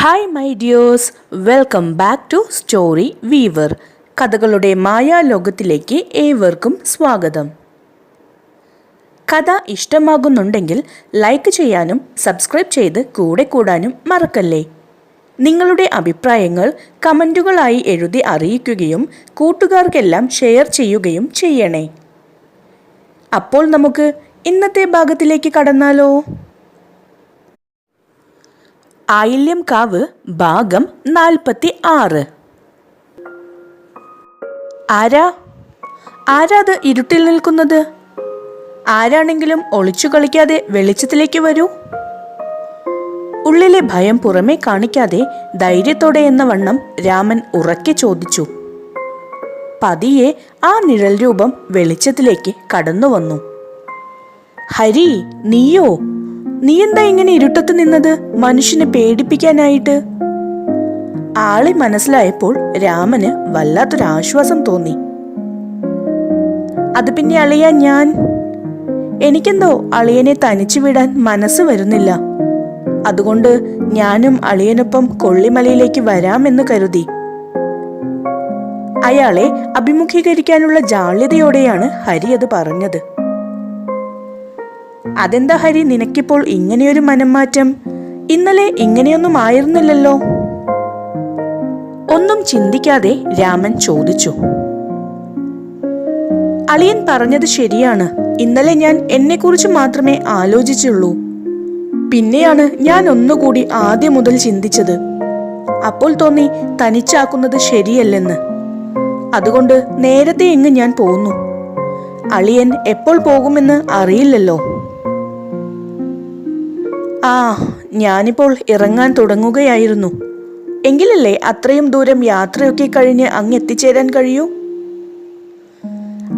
Hi my dears welcome back to story weaver കഥകളുടെ മായാലോകത്തിലേക്ക് ഏവർക്കും സ്വാഗതം. കഥ ഇഷ്ടമാകുന്നുണ്ടെങ്കിൽ ലൈക്ക് ചെയ്യാനും സബ്സ്ക്രൈബ് ചെയ്ത് കൂടെ കൂടാനും മറക്കല്ലേ? നിങ്ങളുടെ അഭിപ്രായങ്ങൾ കമന്റുകളായി എഴുതി അറിയിക്കുകയും കൂട്ടുകാർക്കെല്ലാം ഷെയർ ചെയ്യുകയും ചെയ്യണേ. അപ്പോൾ നമുക്ക് ഇന്നത്തെ ഭാഗത്തിലേക്ക് കടന്നാലോ? ആയില്യം കാവ് ഭാഗം നാൽപ്പത്തി ആറ് ആരാ ആരാത് ഇരുട്ടിൽ നിൽക്കുന്നത്? ആരാണെങ്കിലും ഒളിച്ചു കളിക്കാതെ വെളിച്ചത്തിലേക്ക് വരൂ. ഉള്ളിലെ ഭയം പുറമേ കാണിക്കാതെ ധൈര്യത്തോടെ എന്ന വണ്ണം രാമൻ ഉറക്കെ ചോദിച്ചു. പതിയെ ആ നിഴൽ രൂപം വെളിച്ചത്തിലേക്ക് കടന്നു വന്നു ഹരി നീയോ? നീ എന്താ ഇങ്ങനെ ഇരുട്ടത്ത് നിന്നത്? മനുഷ്യനെ പേടിപ്പിക്കാനായിട്ട്? ആളെ മനസ്സിലായപ്പോൾ രാമന് വല്ലാത്തൊരാശ്വാസം തോന്നി. അത് പിന്നെ അളിയ ഞാൻ? എനിക്കെന്തോ അളിയനെ തനിച്ചു വിടാൻ മനസ്സ് വരുന്നില്ല. അതുകൊണ്ട് ഞാനും അളിയനൊപ്പം കൊള്ളിമലയിലേക്ക് വരാമെന്ന് കരുതി. അയാളെ അഭിമുഖീകരിക്കാനുള്ള ജാള്യതയോടെയാണ് ഹരി അത് പറഞ്ഞത്. അതെന്താ ഹരി നിനക്കിപ്പോൾ ഇങ്ങനെയൊരു മനംമാറ്റം? ഇന്നലെ ഇങ്ങനെയൊന്നും ആയിരുന്നില്ലല്ലോ. ഒന്നും ചിന്തിക്കാതെ രാമൻ ചോദിച്ചു. അളിയൻ പറഞ്ഞത് ശരിയാണ്. ഇന്നലെ ഞാൻ എന്നെക്കുറിച്ച് മാത്രമേ ആലോചിച്ചുള്ളൂ. പിന്നെയാണ് ഞാൻ ഒന്നുകൂടി ആദ്യം മുതൽ ചിന്തിച്ചത്. അപ്പോൾ തോന്നി തനിച്ചാക്കുന്നത് ശരിയല്ലെന്ന്. അതുകൊണ്ട് നേരത്തെ എങ്ങ് ഞാൻ പോന്നു. അളിയൻ എപ്പോൾ പോകുമെന്ന് അറിയില്ലല്ലോ. ആ ഞാനിപ്പോൾ ഇറങ്ങാൻ തുടങ്ങുകയായിരുന്നു. എങ്കിലല്ലേ അത്രയും ദൂരം യാത്രയൊക്കെ കഴിഞ്ഞ് അങ്ങ് എത്തിച്ചേരാൻ കഴിയൂ?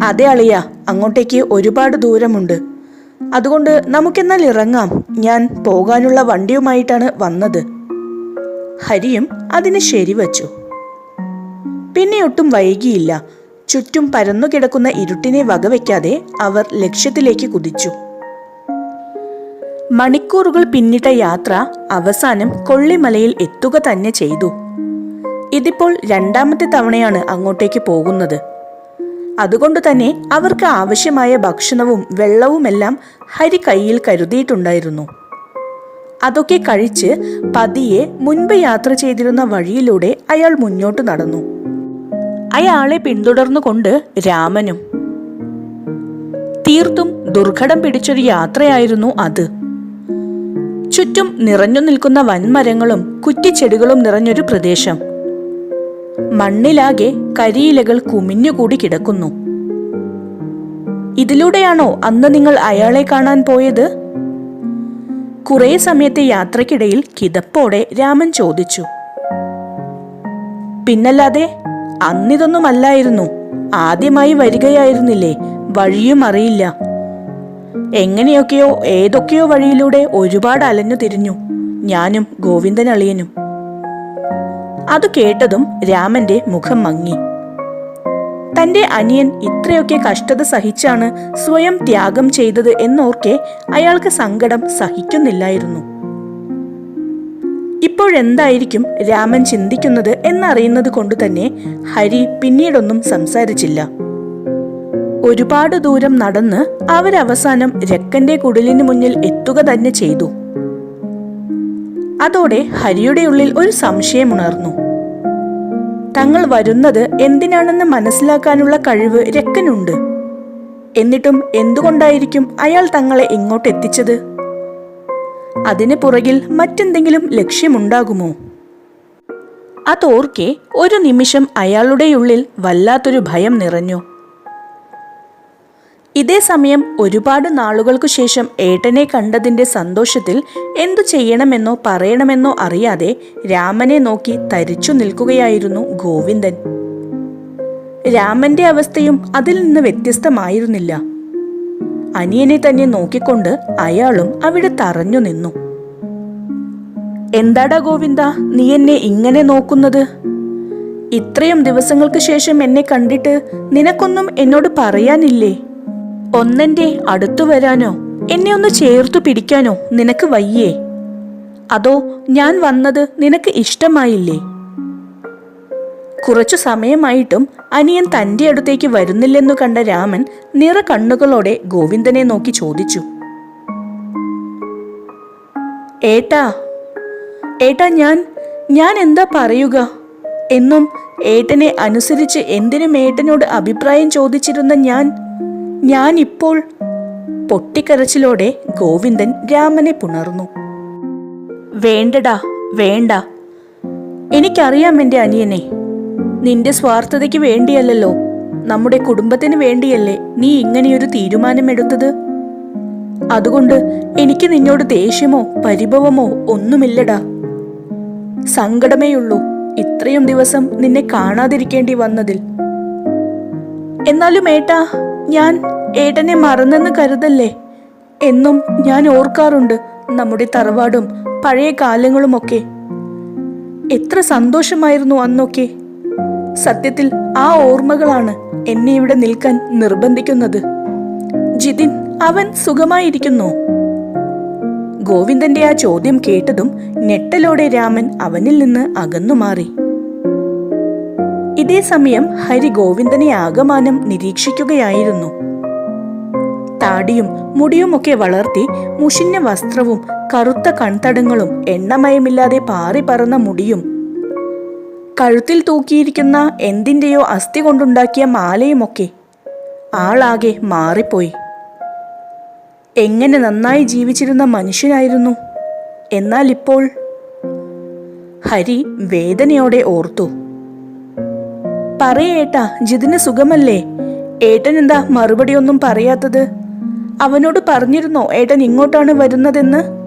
അതെ അളിയ അങ്ങോട്ടേക്ക് ഒരുപാട് ദൂരമുണ്ട്. അതുകൊണ്ട് നമുക്കെന്നാൽ ഇറങ്ങാം. ഞാൻ പോകാനുള്ള വണ്ടിയുമായിട്ടാണ് വന്നത്. ഹരിയും അതിന് ശരിവച്ചു പിന്നെ ഒട്ടും വൈകിയില്ല. ചുറ്റും പരന്നു കിടക്കുന്ന ഇരുട്ടിനെ വകവയ്ക്കാതെ അവർ ലക്ഷ്യത്തിലേക്ക് കുതിച്ചു. മണിക്കൂറുകൾ പിന്നിട്ട യാത്ര അവസാനം കൊള്ളിമലയിൽ എത്തുക തന്നെ ചെയ്തു. ഇതിപ്പോൾ രണ്ടാമത്തെ തവണയാണ് അങ്ങോട്ടേക്ക് പോകുന്നത്. അതുകൊണ്ട് തന്നെ അവർക്ക് ആവശ്യമായ ഭക്ഷണവും വെള്ളവുമെല്ലാം ഹരി കയ്യിൽ കരുതിയിട്ടുണ്ടായിരുന്നു. അതൊക്കെ കഴിച്ച് പതിയെ മുൻപ് യാത്ര ചെയ്തിരുന്ന വഴിയിലൂടെ അയാൾ മുന്നോട്ട് നടന്നു. അയാളെ പിന്തുടർന്നുകൊണ്ട് രാമനും. തീർത്തും ദുർഘടം പിടിച്ചൊരു യാത്രയായിരുന്നു അത്. ചുറ്റും നിറഞ്ഞു നിൽക്കുന്ന വൻമരങ്ങളും കുറ്റിച്ചെടികളും നിറഞ്ഞൊരു പ്രദേശം. മണ്ണിലാകെ കരിയിലകൾ കുമിഞ്ഞുകൂടി കിടക്കുന്നു. ഇതിലൂടെയാണോ അന്ന് നിങ്ങൾ അയാളെ കാണാൻ പോയത്? കുറെ സമയത്തെ യാത്രക്കിടയിൽ കിതപ്പോടെ രാമൻ ചോദിച്ചു. പിന്നല്ലാതെ അന്നിതൊന്നുമല്ലായിരുന്നു. ആദ്യമായി വരികയായിരുന്നില്ലേ? വഴിയും അറിയില്ല. എങ്ങനെയൊക്കെയോ ഏതൊക്കെയോ വഴിയിലൂടെ ഒരുപാട് അലഞ്ഞു തിരിഞ്ഞു ഞാനും ഗോവിന്ദൻ അളിയനും. അത് കേട്ടതും രാമന്റെ മുഖം മങ്ങി. തന്റെ അനിയൻ ഇത്രയൊക്കെ കഷ്ടത സഹിച്ചാണ് സ്വയം ത്യാഗം ചെയ്തത് എന്നോർക്കെ അയാൾക്ക് സങ്കടം സഹിക്കുന്നില്ലായിരുന്നു. ഇപ്പോഴെന്തായിരിക്കും രാമൻ ചിന്തിക്കുന്നത് എന്നറിയുന്നത് കൊണ്ട് തന്നെ ഹരി പിന്നീടൊന്നും സംസാരിച്ചില്ല. ഒരുപാട് ദൂരം നടന്ന് അവരവസാനം രക്കന്റെ കുടിലിന് മുന്നിൽ എത്തുക തന്നെ ചെയ്തു. അതോടെ ഹരിയുടെ ഉള്ളിൽ ഒരു സംശയം ഉണർന്നു. തങ്ങൾ വരുന്നത് എന്തിനാണെന്ന് മനസ്സിലാക്കാനുള്ള കഴിവ് രക്കനുണ്ട്. എന്നിട്ടും എന്തുകൊണ്ടായിരിക്കും അയാൾ തങ്ങളെ ഇങ്ങോട്ട് എത്തിച്ചത്? അതിന് പുറകിൽ മറ്റെന്തെങ്കിലും ലക്ഷ്യമുണ്ടാകുമോ? അതോർക്കെ ഒരു നിമിഷം അയാളുടെ ഉള്ളിൽ വല്ലാത്തൊരു ഭയം നിറഞ്ഞു. ഇതേ സമയം ഒരുപാട് നാളുകൾക്കു ശേഷം ഏട്ടനെ കണ്ടതിന്റെ സന്തോഷത്തിൽ എന്തു ചെയ്യണമെന്നോ പറയണമെന്നോ അറിയാതെ രാമനെ നോക്കി തരിച്ചു നിൽക്കുകയായിരുന്നു ഗോവിന്ദൻ. രാമന്റെ അവസ്ഥയും അതിൽ നിന്ന് വ്യത്യസ്തമായിരുന്നില്ല. അനിയനെ തന്നെ നോക്കിക്കൊണ്ട് അയാളും അവിടെ തറഞ്ഞു നിന്നു. എന്താടാ ഗോവിന്ദ നീ എന്നെ ഇങ്ങനെ നോക്കുന്നത്? ഇത്രയും ദിവസങ്ങൾക്ക് ശേഷം എന്നെ കണ്ടിട്ട് നിനക്കൊന്നും എന്നോട് പറയാനില്ലേ? ഒന്നെന്റെ അടുത്തു വരാനോ എന്നെ ഒന്ന് ചേർത്തു പിടിക്കാനോ നിനക്ക് വയ്യേ. അതോ ഞാൻ വന്നത് നിനക്ക് ഇഷ്ടമായില്ലേ? കുറച്ചു സമയമായിട്ടും അനിയൻ തന്റെ അടുത്തേക്ക് വരുന്നില്ലെന്നു കണ്ട രാമൻ നിറ കണ്ണുകളോടെ ഗോവിന്ദനെ നോക്കി ചോദിച്ചു. ഏട്ടാ ഏട്ടാ ഞാൻ ഞാൻ എന്താ പറയുക? എന്നും ഏട്ടനെ അനുസരിച്ച് എന്തിനും ഏട്ടനോട് അഭിപ്രായം ചോദിച്ചിരുന്ന ഞാൻ ഞാൻ ഇപ്പോൾ പൊട്ടിക്കരച്ചിലോടെ ഗോവിന്ദൻ രാമനെ പുണർന്നു. വേണ്ടടാ വേണ്ട. എനിക്കറിയാം എന്റെ അനിയനെ. നിന്റെ സ്വാർത്ഥതയ്ക്ക് വേണ്ടിയല്ലല്ലോ. നമ്മുടെ കുടുംബത്തിന് വേണ്ടിയല്ലേ നീ ഇങ്ങനെയൊരു തീരുമാനമെടുത്തത്? അതുകൊണ്ട് എനിക്ക് നിന്നോട് ദേഷ്യമോ പരിഭവമോ ഒന്നുമില്ലടാ. സങ്കടമേയുള്ളൂ. ഇത്രയും ദിവസം നിന്നെ കാണാതിരിക്കേണ്ടി വന്നതിൽ. എന്നാലും ഏട്ടാ ഞാൻ ഏട്ടനെ മറന്നെന്ന് കരുതല്ലേ? എന്നും ഞാൻ ഓർക്കാറുണ്ട് നമ്മുടെ തറവാടും പഴയ കാലങ്ങളുമൊക്കെ. എത്ര സന്തോഷമായിരുന്നു അന്നൊക്കെ. സത്യത്തിൽ ആ ഓർമ്മകളാണ് എന്നെ ഇവിടെ നിൽക്കാൻ നിർബന്ധിക്കുന്നത്. ജിതിൻ അവൻ സുഖമായിരിക്കുന്നു. ഗോവിന്ദന്റെ ആ ചോദ്യം കേട്ടതും ഞെട്ടലോടെ രാമൻ അവനിൽ നിന്ന് അകന്നു മാറി ഇതേ സമയം ഹരി ഗോവിന്ദനെ ആകമാനം നിരീക്ഷിക്കുകയായിരുന്നു. താടിയും മുടിയുമൊക്കെ വളർത്തി മുഷിഞ്ഞ വസ്ത്രവും കറുത്ത കൺതടങ്ങളും എണ്ണമയമില്ലാതെ പാറി പറന്ന മുടിയും. കഴുത്തിൽ തൂക്കിയിരിക്കുന്ന എന്തിന്റെയോ അസ്ഥി കൊണ്ടുണ്ടാക്കിയ മാലയുമൊക്കെ ആളാകെ മാറിപ്പോയി. എങ്ങനെ നന്നായി ജീവിച്ചിരുന്ന മനുഷ്യനായിരുന്നു? എന്നാൽ ഇപ്പോൾ ഹരി വേദനയോടെ ഓർത്തു. പറയേട്ടാ ജിതിന് സുഖമല്ലേ? ഏട്ടൻ എന്താ മറുപടിയൊന്നും പറയാത്തത്? അവനോട് പറഞ്ഞിരുന്നോ ഏട്ടൻ ഇങ്ങോട്ടാണ് വരുന്നതെന്ന്?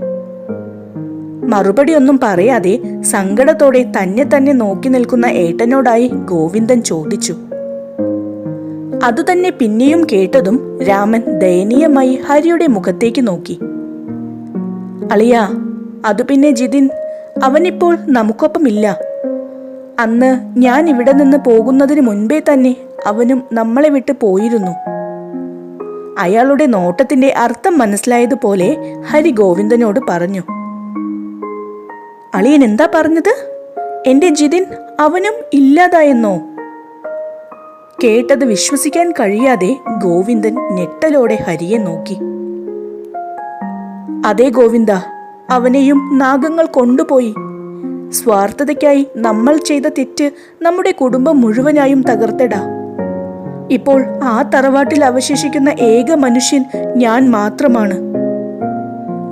മറുപടിയൊന്നും പറയാതെ സങ്കടത്തോടെ തന്നെ തന്നെ നോക്കി നിൽക്കുന്ന ഏട്ടനോടായി ഗോവിന്ദൻ ചോദിച്ചു. അതുതന്നെ പിന്നെയും കേട്ടതും രാമൻ ദയനീയമായി ഹരിയുടെ മുഖത്തേക്ക് നോക്കി. അളിയാ അതു പിന്നെ ജിതിൻ അവനിപ്പോൾ നമുക്കൊപ്പമില്ല. അന്ന് ഞാൻ ഇവിടെ നിന്ന് പോകുന്നതിന് മുൻപേ തന്നെ അവനും നമ്മളെ വിട്ട് പോയിരുന്നു. അയാളുടെ നോട്ടത്തിന്റെ അർത്ഥം മനസ്സിലായതുപോലെ ഹരി ഗോവിന്ദനോട് പറഞ്ഞു അളിയൻ എന്താ പറഞ്ഞത്? എന്റെ ജിതിൻ അവനും ഇല്ലാതായെന്നോ? കേട്ടത് വിശ്വസിക്കാൻ കഴിയാതെ ഗോവിന്ദൻ ഞെട്ടലോടെ ഹരിയെ നോക്കി. അതെ ഗോവിന്ദ അവനെയും നാഗങ്ങൾ കൊണ്ടുപോയി സ്വാർത്ഥതയ്ക്കായി നമ്മൾ ചെയ്ത തെറ്റ് നമ്മുടെ കുടുംബം മുഴുവനായും തകർത്തടാ. ഇപ്പോൾ ആ തറവാട്ടിൽ അവശേഷിക്കുന്ന ഏക മനുഷ്യൻ ഞാൻ മാത്രമാണ്.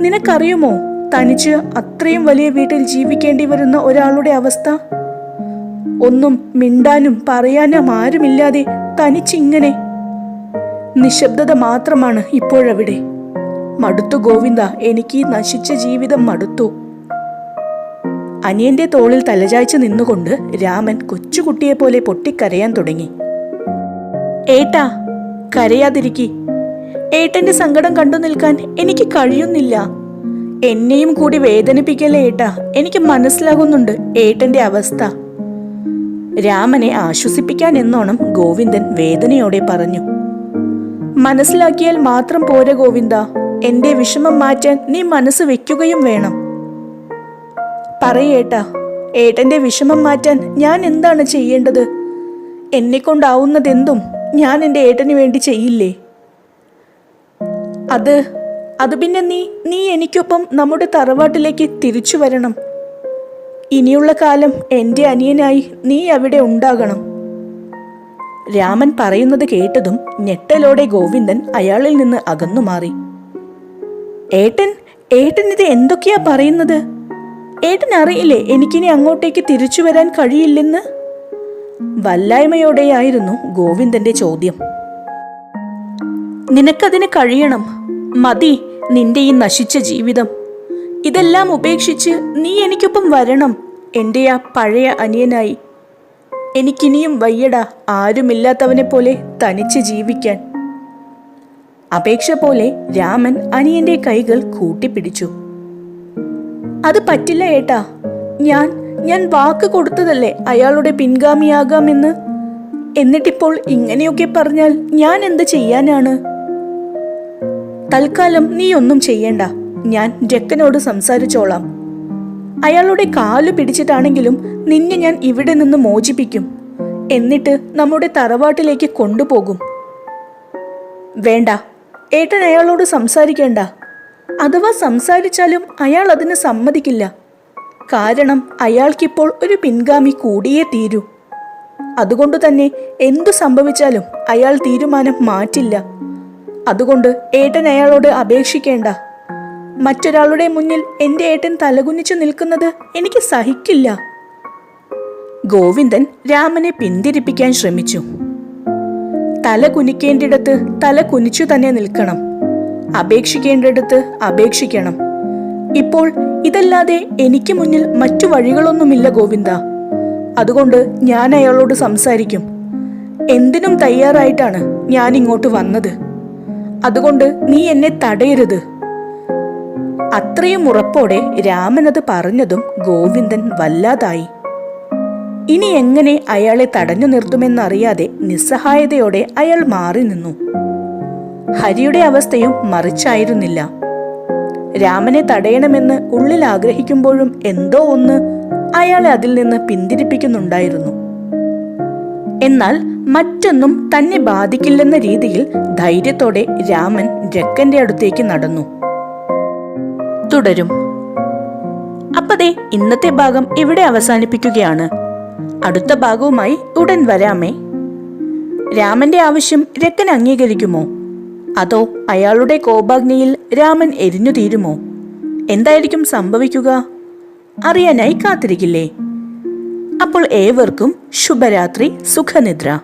നിനക്കറിയുമോ തനിച്ച് അത്രയും വലിയ വീട്ടിൽ ജീവിക്കേണ്ടി വരുന്ന ഒരാളുടെ അവസ്ഥ? ഒന്നും മിണ്ടാനും പറയാനും ആരുമില്ലാതെ തനിച്ചിങ്ങനെ. നിശബ്ദത മാത്രമാണ് ഇപ്പോഴവിടെ. മടുത്തു ഗോവിന്ദ എനിക്ക് നശിച്ച ജീവിതം മടുത്തു. അനിയന്റെ തോളിൽ തലചായ്ച്ച് നിന്നുകൊണ്ട് രാമൻ കൊച്ചുകുട്ടിയെ പോലെ പൊട്ടിക്കരയാൻ തുടങ്ങി. ഏട്ടാ കരയാതിരിക്കി. ഏട്ടന്റെ സങ്കടം കണ്ടു നിൽക്കാൻ എനിക്ക് കഴിയുന്നില്ല. എന്നെയും കൂടി വേദനിപ്പിക്കല്ലേ ഏട്ടാ? എനിക്ക് മനസ്സിലാകുന്നുണ്ട് ഏട്ടന്റെ അവസ്ഥ. രാമനെ ആശ്വസിപ്പിക്കാൻ എന്നോണം ഗോവിന്ദൻ വേദനയോടെ പറഞ്ഞു. മനസ്സിലാക്കിയാൽ മാത്രം പോരെ ഗോവിന്ദ. എന്റെ വിഷമം മാറ്റാൻ നീ മനസ്സ് വെക്കുകയും വേണം. പറയേട്ടാ. ഏട്ടന്റെ വിഷമം മാറ്റാൻ ഞാൻ എന്താണ് ചെയ്യേണ്ടത്? എന്നെ കൊണ്ടാവുന്നതെന്തും ഞാൻ എന്റെ ഏട്ടന് വേണ്ടി ചെയ്യില്ലേ? അത് അത് പിന്നെ നീ നീ എനിക്കൊപ്പം നമ്മുടെ തറവാട്ടിലേക്ക് തിരിച്ചു വരണം. ഇനിയുള്ള കാലം എന്റെ അനിയനായി നീ അവിടെ ഉണ്ടാകണം. രാമൻ പറയുന്നത് കേട്ടതും ഞെട്ടലോടെ ഗോവിന്ദൻ അയാളിൽ നിന്ന് അകന്നു മാറി ഏട്ടൻ ഏട്ടൻ ഇത് എന്തൊക്കെയാ പറയുന്നത്? ഏട്ടൻ അറിയില്ലേ എനിക്കിനി അങ്ങോട്ടേക്ക് തിരിച്ചു വരാൻ കഴിയില്ലെന്ന്? വല്ലായ്മയോടെയായിരുന്നു ഗോവിന്ദന്റെ ചോദ്യം. നിനക്കതിന് കഴിയണം. മതി നിന്റെ ഈ നശിച്ച ജീവിതം. ഇതെല്ലാം ഉപേക്ഷിച്ച് നീ എനിക്കൊപ്പം വരണം എന്റെ ആ പഴയ അനിയനായി. എനിക്കിനിയും വയ്യട ആരുമില്ലാത്തവനെ പോലെ തനിച്ച് ജീവിക്കാൻ. അപേക്ഷ പോലെ രാമൻ അനിയന്റെ കൈകൾ കൂട്ടിപ്പിടിച്ചു. അത് പറ്റില്ല ഏട്ടാ. ഞാൻ ഞാൻ വാക്ക് കൊടുത്തതല്ലേ അയാളുടെ പിൻഗാമിയാകാമെന്ന്? എന്നിട്ടിപ്പോൾ ഇങ്ങനെയൊക്കെ പറഞ്ഞാൽ ഞാൻ എന്ത് ചെയ്യാനാണ്? തൽക്കാലം നീ ഒന്നും ചെയ്യണ്ട. ഞാൻ ജക്കനോട് സംസാരിച്ചോളാം. അയാളുടെ കാലു പിടിച്ചിട്ടാണെങ്കിലും നിന്നെ ഞാൻ ഇവിടെ നിന്ന് മോചിപ്പിക്കും. എന്നിട്ട് നമ്മുടെ തറവാട്ടിലേക്ക് കൊണ്ടുപോകും. വേണ്ട. ഏട്ടൻ അയാളോട് സംസാരിക്കേണ്ട. അഥവാ സംസാരിച്ചാലും അയാൾ അതിന് സമ്മതിക്കില്ല. കാരണം അയാൾക്കിപ്പോൾ ഒരു പിൻഗാമി കൂടിയേ തീരൂ. അതുകൊണ്ട് തന്നെ എന്തു സംഭവിച്ചാലും അയാൾ തീരുമാനം മാറ്റില്ല. അതുകൊണ്ട് ഏട്ടൻ അയാളോട് അപേക്ഷിക്കേണ്ട. മറ്റൊരാളുടെ മുന്നിൽ എന്റെ ഏട്ടൻ തലകുനിച്ചു നിൽക്കുന്നത് എനിക്ക് സഹിക്കില്ല. ഗോവിന്ദൻ രാമനെ പിന്തിരിപ്പിക്കാൻ ശ്രമിച്ചു. തല കുനിക്കേണ്ടിടത്ത് തല കുനിച്ചു തന്നെ നിൽക്കണം. അപേക്ഷിക്കേണ്ടിടത്ത് അപേക്ഷിക്കണം. ഇപ്പോൾ ഇതല്ലാതെ എനിക്ക് മുന്നിൽ മറ്റു വഴികളൊന്നുമില്ല ഗോവിന്ദ. അതുകൊണ്ട് ഞാൻ അയാളോട് സംസാരിക്കും. എന്തിനും തയ്യാറായിട്ടാണ് ഞാൻ ഇങ്ങോട്ട് വന്നത്. അതുകൊണ്ട് നീ എന്നെ തടയരുത്. അത്രയും ഉറപ്പോടെ രാമൻ അത് പറഞ്ഞതും ഗോവിന്ദൻ വല്ലാതായി. ഇനി എങ്ങനെ അയാളെ തടഞ്ഞു നിർത്തുമെന്നറിയാതെ നിസ്സഹായതയോടെ അയാൾ മാറി നിന്നു. ഹരിയുടെ അവസ്ഥയും മറിച്ചായിരുന്നില്ല. രാമനെ തടയണമെന്ന് ഉള്ളിൽ ആഗ്രഹിക്കുമ്പോഴും എന്തോ ഒന്ന് അയാളെ അതിൽ നിന്ന് പിന്തിരിപ്പിക്കുന്നുണ്ടായിരുന്നു. എന്നാൽ മറ്റൊന്നും തന്നെ ബാധിക്കില്ലെന്ന രീതിയിൽ ധൈര്യത്തോടെ രാമൻ രക്കന്റെ അടുത്തേക്ക് നടന്നു. തുടരും. അപ്പതേ ഇന്നത്തെ ഭാഗം ഇവിടെ അവസാനിപ്പിക്കുകയാണ്. അടുത്ത ഭാഗവുമായി ഉടൻ വരാമേ. രാമന്റെ ആവശ്യം രക്കൻ അംഗീകരിക്കുമോ? അതോ അയാളുടെ കോപാഗ്നിയിൽ രാമൻ എരിഞ്ഞു തീരുമോ? എന്തായിരിക്കും സംഭവിക്കുക? അറിയാനായി കാത്തിരിക്കില്ലേ? അപ്പോൾ ഏവർക്കും ശുഭരാത്രി സുഖനിദ്ര.